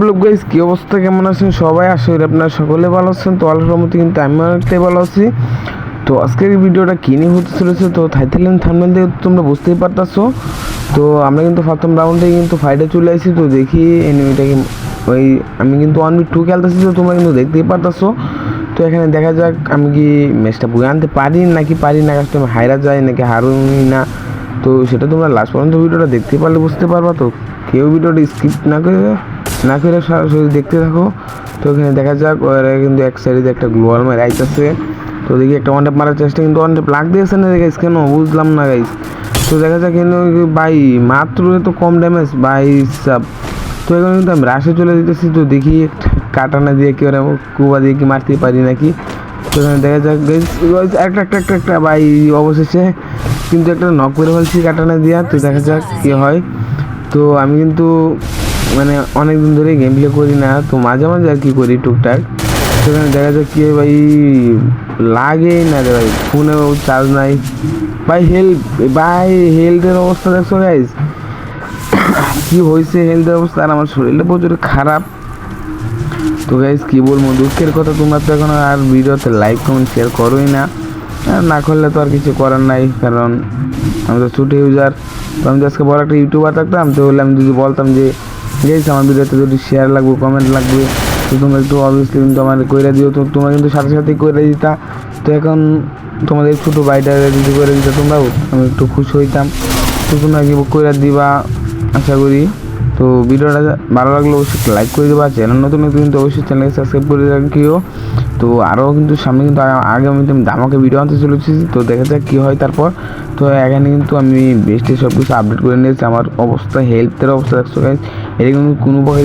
Blog guys কি অবস্থা? কেমন আছেন সবাই? আশা করি আপনারা সকলে ভালো আছেন। তো আল্লাহর রহমতে কিন্তু আমি অনেকটাই ভালো আছি। তো আজকের ভিডিওটা কী নিয়ে হতে চলেছে? তো থাইথ্যালেন্ড থামনেল দেখে তো তোমরা বুঝতেই পারতাছো। তো আমরা কিন্তু প্রথম রাউন্ডে কিন্তু ফাইটে চলে আসি। তো দেখি এনিমিটাকে ওই আমি কিন্তু ওয়ান বি টু খেলতেছি, তো তোমরা কিন্তু দেখতেই পারতাছো। তো এখানে দেখা যাক আমি কি ম্যাচটা বয়ে আনতে পারি নাকি পারি না কাস্টমার হাইরা যায় নাকি হারুনি না। তো সেটা তোমরা লাস্ট পর্যন্ত ভিডিওটা দেখতে পারলে বুঝতে পারবা। তো কেউ ভিডিওটা স্কিপ না করে না করে সরাসরি দেখতে থাকো। তো এখানে দেখা যাক, ওরা কিন্তু এক সাইডে একটা গ্লোয়াল মার আইতেছে তো দেখি একটা ওয়ান মারার চেষ্টা, কিন্তু ওয়ান লাগ দিয়েছে না গাইস কেন? বুঝলাম না গাইস তো দেখা যাক কিন্তু ভাই, মাত্র তো কম ড্যামেজ ভাই সব। তো এখন কিন্তু আমি রাশে চলে যেতেছি, তো দেখি কাটানা দিয়ে কি ওরা কুবা দিয়ে কি মারতে পারি নাকি। তো এখানে দেখা যাক একটা একটা একটা একটা, ভাই, অবশেষে কিন্তু একটা নক করে ফেলছি কাটানা দিয়া, তো দেখা যাক কি হয়। তো আমি কিন্তু মানে অনেক দিন ধরে গেম প্লে করি না, তো মাঝে মাঝে আর কি করি টুকটাক। সেখানে দেখা যাক কি ভাই লাগে না রে ভাই, ফোনেও চার্জ নাই। ভাই হেলথ ভাই হেলথের অবস্থা দেখছ গাইজ কি হয়েছে হেলথের অবস্থা? আর আমার শরীরটা প্রচুর খারাপ। তো গাইজ কি বলব, দুঃখের কথা, তোমরা তো এখন আর ভিডিওতে লাইক কমেন্ট শেয়ার করোই না। না করলে তো আর কিছু করার নাই, কারণ আমি তো ছোটো ইউজার তো আমি তো আজকে বড় একটা ইউটিউবার থাকতাম, তো হলে আমি যদি বলতাম যে গেছ আমার ভিডিওতে যদি শেয়ার লাগবে কমেন্ট লাগবে, তো তোমরা একটু অবভিয়াসলি কিন্তু আমার কইরা দিও। তো তোমরা কিন্তু সাথে সাথে কইরা দিতা। তো এখন তোমাদের ছোটো ভাইটা যদি করে দিতা তোমরাও। আমি একটু খুশি হইতাম। তো তোমরা কি কইরা দিবা? আশা করি। তো ভিডিওটা ভালো লাগলে অবশ্যই লাইক করে দেবা। চ্যানেল নতুন নতুন কিন্তু অবশ্যই চ্যানেলকে সাবস্ক্রাইব করে দেবেন রাখিও। তো আরও কিন্তু সামনে কিন্তু আ- আগামীতে আমি দামাকে ভিডিও আনতে চলেছি, তো দেখা যাক কী হয় তারপর। তো এখানে কিন্তু আমি বেস্টে সব কিছু আপডেট করে নিয়েছি। আমার অবস্থা হেলথের অবস্থা দেখছ গাইজ এটা কিন্তু কোনো প্রকার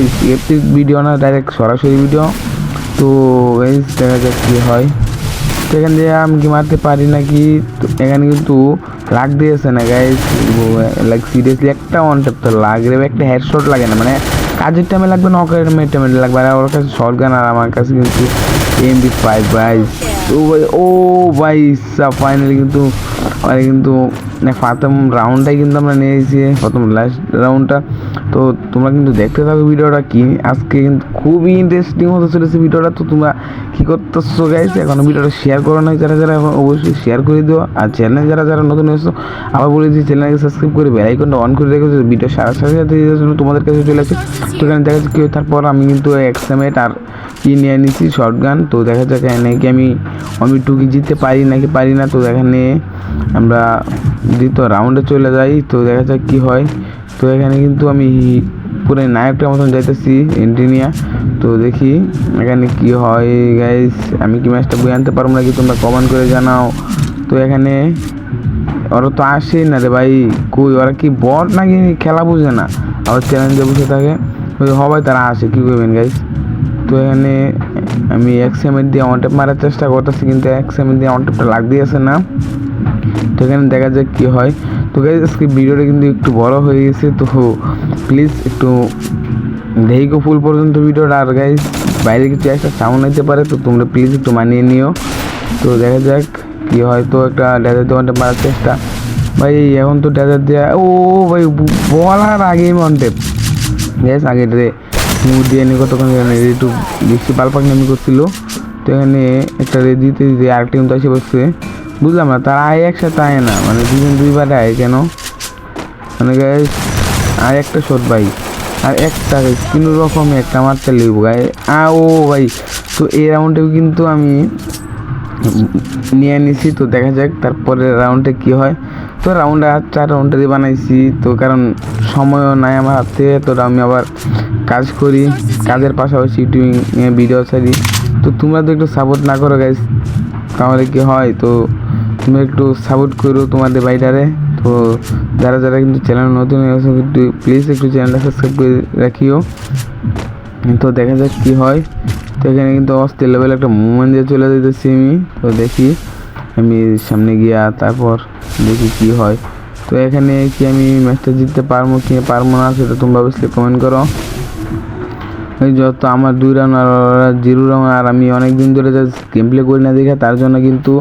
ভিডিও না ডাইরেক্ট সরাসরি ভিডিও তো দেখা যাক কী হয়। তো এখান দিয়ে আমি মারতে পারি নাকি? এখানে কিন্তু লাগ দিয়েছে না গাইজ লাইক সিরিয়াসলি একটা ওয়ান ট্যাপ তো লাগে একটা হেডশট লাগে না। মানে কাজের টাইমে লাগবে না, অকারের টাইমে লাগবে। আর ওর কাছে শর্ট গান আর আমার কাছে কিন্তু এমবি ফাইভ ভাই ও ভাই ও ভাই ফাইনালি কিন্তু মানে কিন্তু মানে প্রথম রাউন্ডটাই কিন্তু আমরা নিয়েছি। প্রথম লাস্ট রাউন্ডটা তো তোমরা কিন্তু দেখতে থাকো ভিডিওটা কি? আজকে কিন্তু খুবই ইন্টারেস্টিং হতে চলেছে ভিডিওটা। তো তোমরা কী করতেছো গাইস এখন ভিডিওটা শেয়ার করো না যারা যারা এখন অবশ্যই শেয়ার করে দিও। আর চ্যানেলে যারা যারা নতুন এসেছ আবার বলে দিচ্ছি চ্যানেলকে সাবস্ক্রাইব করে বেল আইকনটা অন করে রেখেছো ভিডিও সারা সাথে সাথে তোমাদের কাছে চলে আসে। তো এখানে দেখা যাচ্ছে কি হয়, তারপর আমি কিন্তু এক্সামেট আর কি নিয়ে নিয়েছি শর্ট গান তো দেখা যাক নাকি আমি আমি টুকি জিততে পারি নাকি পারি না। তো এখানে আমরা দ্বিতীয় রাউন্ডে চলে যাই। তো দেখা যাক কি হয়। তো এখানে কিন্তু আমি পুরো নায়কটার মতন যাইতেছি এন্ট্রিনিয়া তো দেখি এখানে কি হয় গাইস আমি কি ম্যাচটা বই আনতে পারব নাকি তোমরা কমেন্ট করে জানাও। তো এখানে ওরা তো আসেই না রে ভাই, কই, ওরা কি বট নাকি খেলা বুঝে না? আবার চ্যালেঞ্জে বসে থাকে। ওই হবাই তারা আসে, কী করবেন গাইস তো এখানে আমি এক সেমেন্ট দিয়ে অন মারার চেষ্টা করতেছি, কিন্তু এক সেমেন্ট দিয়ে অন টেপটা লাগ দিয়েছে না। তো এখানে দেখা যাক কী হয়। তো গাইজ আজকে ভিডিওটা কিন্তু একটু বড় হয়ে গেছে, তো প্লিজ একটু দেখো ফুল পর্যন্ত ভিডিওটা। আর গাইজ বাইরে কিছু একটা সাউন্ড নিতে পারে, তো তোমরা প্লিজ একটু মানিয়ে নিও। তো দেখা যাক কি হয়তো একটা ডেজার দোকানটা মারার চেষ্টা। ভাই, এখন তো ডেজার দেওয়া ও ভাই, বলার আগেই মন্টেপ গ্যাস আগে রে মুখ দিয়ে এনে কতক্ষণ একটু বেশি পালপাক নামি করছিল। তো এখানে একটা রে দিতে দিতে আরেকটা কিন্তু এসে বসছে। বুঝলাম না, তার আয় একসাথে আয় না মানে দুজন দুইবার আয় কেন? মানে গাইস আর একটা শট ভাই, আর একটা গাইস কোনো রকমে একটা মারতে লিখব গাই আ ও ভাই, তো এই রাউন্ডেও কিন্তু আমি নিয়ে নিছি, তো দেখা যাক তারপরে রাউন্ডে কি হয়। তো রাউন্ড আর চার রাউন্ডে বানাইছি, তো কারণ সময়ও নাই আমার হাতে, তো আমি আবার কাজ করি, কাজের পাশাপাশি ইউটিউবিং ভিডিও ছাড়ি। তো তোমরা তো একটু সাপোর্ট না করো গাইস তাহলে কি হয়? তো তুমি একটু সাপোর্ট করো তোমাদের বাইটারে তো যারা যারা কিন্তু চ্যানেল নতুন হয়েছে একটু প্লিজ একটু চ্যানেলটা সাবস্ক্রাইব করে রাখিও। তো দেখা যাক কী হয়। তো এখানে কিন্তু অস্থির লেভেল একটা মুভমেন্ট দিয়ে চলে যেতেছি আমি। তো দেখি আমি সামনে গিয়া তারপর দেখি কি হয়। তো এখানে কি আমি ম্যাচটা জিততে পারব কি পারব না, সেটা তোমরা অবশ্যই কমেন্ট করো। যত আমার দুই রাউন্ড আর জিরো রাউন্ড আর আমি অনেক দিন ধরে গেম প্লে করি না দেখে তার জন্য কিন্তু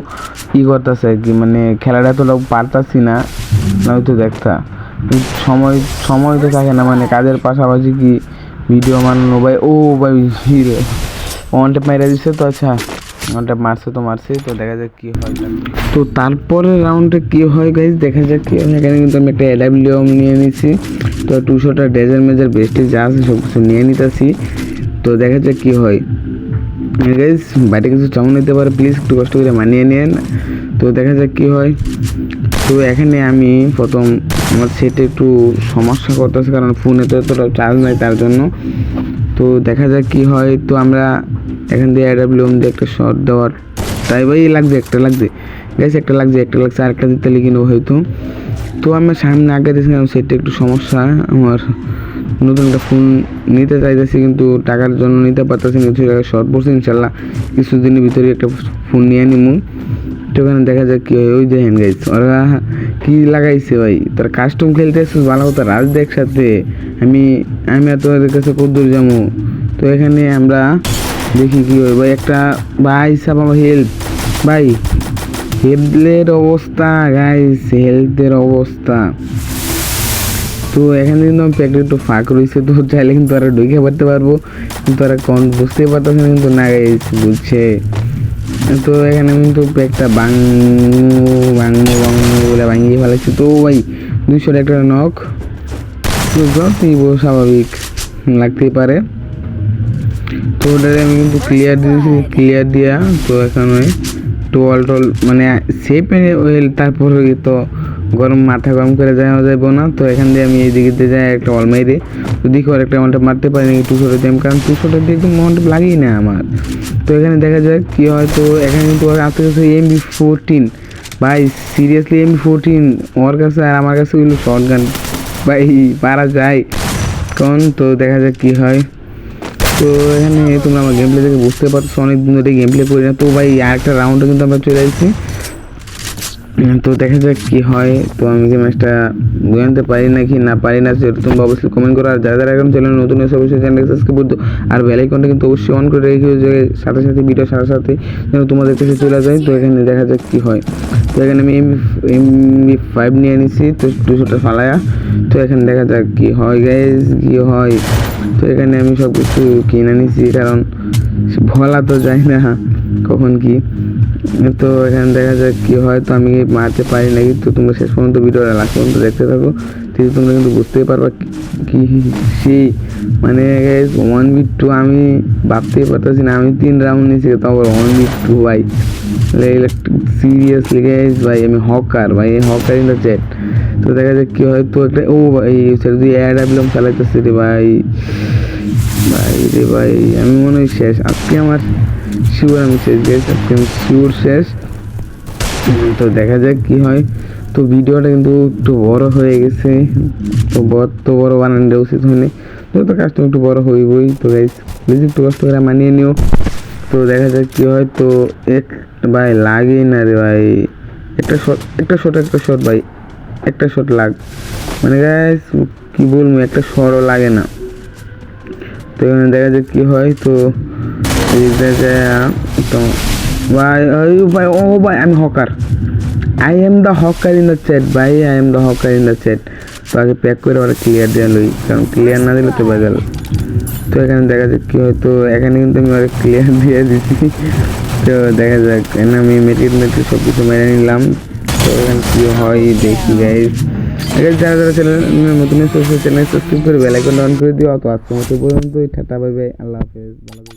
ই করতেছে আর কি। মানে খেলাটা তো পারতাছি না, নয়তো দেখতা সময় সময় তো থাকে না মানে কাজের পাশাপাশি কি ভিডিও বানানো ভাই? ও ভাই, হিরো। ওয়ান ট্যাপ মাইরা দিছে তো আচ্ছা। ট্যাপ মারছে তো মারছে, তো দেখা যাক কি হয় তো তারপরে রাউন্ডে কি হয় গাইজ দেখা যাক কি হয় এখানে কিন্তু আমি একটা এডাব্লিউএম নিয়ে নিছি। তো টু শোটা ডেজার মেজার বেস্টে যা আছে সব কিছু নিয়ে নিতেছি। তো দেখা যাক কি হয়। গাইজ বাইরে কিছু চাউন নিতে পারে প্লিজ একটু কষ্ট করে মানিয়ে নিন তো দেখা যাক কি হয়। তো এখানে আমি প্রথম আমার সেটে একটু সমস্যা করতেছে, কারণ ফোনে তো এতটা চার্জ নাই তার জন্য। তো দেখা যাক কি হয়। তো আমরা এখান দিয়ে অ্যাডাব্লিউএম দিয়ে একটা শর্ট দেওয়ার। তাই ভাই লাগছে একটা লাগছে গেছে একটা লাগছে একটা লাগছে, আরেকটা দিতে লিখে হয়তো। তো আমি সামনে আগে দিয়েছিলাম, সেটা একটু সমস্যা। আমার নতুন একটা ফোন নিতে চাইতেছি, কিন্তু টাকার জন্য নিতে পারতেছি না কিছু শর্ট পড়ছে, ইনশাল্লাহ কিছুদিনের ভিতরে একটা ফোন নিয়ে নিমু। তো ওখানে দেখা যাক কী হয়। ওই হ্যান্ড গাইছে ওরা কী লাগাইছে ভাই? তার কাস্টম খেলতে এসছিস ভালো হতো রাজ দেখ সাথে আমি আমি তোদের কাছে কদ্দূর যাব। তো এখানে আমরা দেখি কি হয়। ভাই, একটা ভাই, সাব আমার হেল্প ভাই হেলথের অবস্থা গাইস হেলথের অবস্থা। তো এখানে কিন্তু আমার প্যাকেট একটু ফাঁক রয়েছে, তো চাইলে কিন্তু তারা ঢুকে পারতে পারব। কিন্তু তারা কন বুঝতে পারতেছে না কিন্তু না গাইস বুঝছে। তো এখানে কিন্তু প্যাকটা বাংমু বাংমু বাংমু বলে ভাঙিয়ে ফেলেছি। তো ভাই দুইশো একটা নখ। তো স্বাভাবিক লাগতেই পারে। তো ওটাতে আমি কিন্তু ক্লিয়ার দিয়েছি ক্লিয়ার দিয়া তো এখানে টোয়াল টল মানে ওয়েল তারপরে তো গরম মাথা গরম করে যাওয়া যাব না। তো এখান দিয়ে আমি এই দিকে যাই, একটা অল মাইরে তো দেখি একটা মানটা মারতে পারি নাকি টু শটের দিয়ে কারণ টু শটের দিয়ে একদম মনটা লাগেই না আমার। তো এখানে দেখা যাক কি হয়, তো এখানে কিন্তু ওর আস্তে কাছে এমবি ফোরটিন ভাই সিরিয়াসলি এমবি ফোরটিন ওর কাছে আর আমার কাছে ওইগুলো শর্ট গান ভাই, পারা যায়। কারণ তো দেখা যাক কি হয়। তো এখানে তোমরা আমার গেম প্লে থেকে বুঝতে পারছ অনেক দিন ধরে গেম প্লে করি না। তো ভাই আর একটা রাউন্ডে কিন্তু আমরা চলে উম, তো দেখা যাক কি হয়। তো আমি কি ম্যাচটা বুঝাতে পারি না কি না পারি না সেটা তোমরা অবশ্যই কমেন্ট করো। আর যারা যারা এখন চ্যানেল নতুন এসে অবশ্যই চ্যানেলকে সাবস্ক্রাইব করতো আর বেল আইকনটা কিন্তু অবশ্যই অন করে রেখে যে সাথে সাথে ভিডিও সাথে সাথে যেন তোমাদের কাছে চলে যায়। তো এখানে দেখা যাক কি হয়। তো এখানে আমি এম এমবি ফাইভ নিয়ে নিছি তো দুশোটা ফালায়া। তো এখানে দেখা যাক কি হয় গাইজ কি হয়। তো এখানে আমি সব কিছু কিনে নিছি, কারণ বলা তো যায় না, কখন কি? তো এখানে দেখা যাক কি হয়, তো আমি মারতে পারি নাকি তো তোমরা শেষ পর্যন্ত ভিডিওটা লাস্ট পর্যন্ত দেখতে থাকো কিন্তু তোমরা কিন্তু বুঝতেই পারবা কি সেই মানে ওয়ান বি টু আমি ভাবতেই পারতেছি না, আমি তিন রাউন্ড নিয়েছি তারপর ওয়ান বি টু ভাই। সিরিয়াসলি গাইজ ভাই, আমি হকার ভাই হকার ইন দ্য চ্যাট তো দেখা যাক কি হয়। তো একটা ও ভাই সেটা দিয়ে অ্যাড আপলাম চালাইতেছে রে ভাই। ভাই রে ভাই, আমি মনে হয় শেষ। আজকে আমার শিওর আমি শেষ গেছি আজকে আমি শিওর শেষ। তো দেখা যাক কি হয়। তো ভিডিওটা কিন্তু একটু বড় হয়ে গেছে। তো বড় তো বড় বানানো উচিত হয়নি। তো তো কাজটা একটু বড় হইবই। তো গাইস প্লিজ একটু কষ্ট করে মানিয়ে নিও। তো দেখা যাক কি হয়। তো এক ভাই লাগেই না রে ভাই। একটা শট একটা শট একটা শট ভাই। একটা শট লাগ মানে গাইস কি বলব, একটা শটও লাগে না। তো এখানে দেখা যাক কি হয়, তো তো ভাই ভাই, ও ভাই, আমি hacker I am the hacker in the chat ভাই I am the hacker in the chat তো আগে প্যাক করে ওরা ক্লিয়ার দেওয়া লই, কারণ ক্লিয়ার না দিলে তো বাজাল। তো এখানে দেখা যাক কি হয়, তো এখানে কিন্তু আমি ওরা ক্লিয়ার দিয়ে দিছি। তো দেখা যাক, এখানে আমি মেটির মেটির সব কিছু মেনে নিলাম। তো কি হয় দেখি গাইজ আগে যারা যারা চ্যানেল নতুন চ্যানেল সাবস্ক্রাইব করে বেলাইকন অন করে দিও তো আজকের মতো পর্যন্ত ঠাটা বাই বাই আল্লাহ হাফেজ, ভালো।